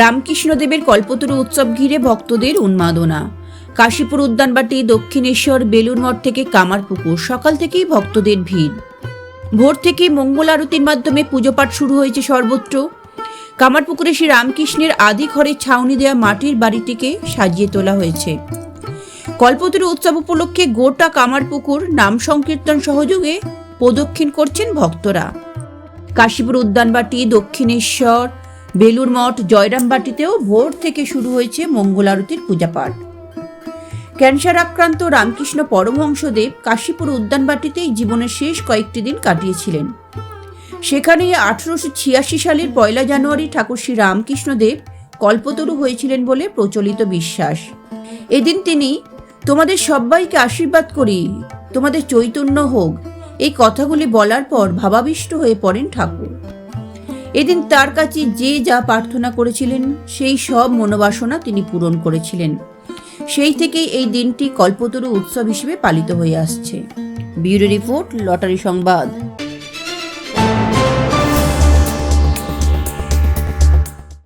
রামকৃষ্ণদেবের কল্পতরু উৎসব ঘিরে ভক্তদের উন্মাদনা। কাশীপুর উদ্যানবাটি, দক্ষিণেশ্বর বেলুর মঠ থেকে কামারপুকুর, সকাল থেকেই ভক্তদের ভিড়। ভোর থেকেই মঙ্গল আরতির মাধ্যমে পুজোপাঠ শুরু হয়েছে সর্বত্র। কামারপুকুরে শ্রী রামকৃষ্ণের আদি ঘরে ছাউনি দেওয়া মাটির বাড়িটিকে সাজিয়ে তোলা হয়েছে। কল্পতরু উৎসব উপলক্ষে গোটা কামারপুকুর নাম সংকীর্তন সহযোগে প্রদক্ষিণ করছেন ভক্তরা। কাশীপুর উদ্যানবাটি, দক্ষিণেশ্বর বেলুর মঠ জয়রামবাটিতেও ভোর থেকে শুরু হয়েছে মঙ্গল আরতির পূজাপাঠ ক্যান্সার আক্রান্ত রামকৃষ্ণ পরমহংসদেব কাশীপুর উদ্যানবাটিতেই জীবনের শেষ কয়েকটি দিন কাটিয়েছিলেন। সেখানে আঠারোশো ছিয়াশি সালের পয়লা জানুয়ারি ঠাকুর শ্রী রামকৃষ্ণদেব কল্পতরু হয়েছিলেন বলে প্রচলিত বিশ্বাস। এদিন তিনি, তোমাদের সবাইকে আশীর্বাদ করি, তোমাদের চৈতন্য হোক। এই কথাগুলি বলার পর ভাবাবিষ্ট হয়ে পড়েন ঠাকুর। এদিন তার কাছে যে যা প্রার্থনা করেছিলেন, সেই সব মনোবাসনা তিনি পূরণ করেছিলেন। সেই থেকেই এই দিনটি কল্পতরু উৎসব হিসেবে পালিত হয়ে আসছে। ব্যুরো রিপোর্ট, লটারি সংবাদ।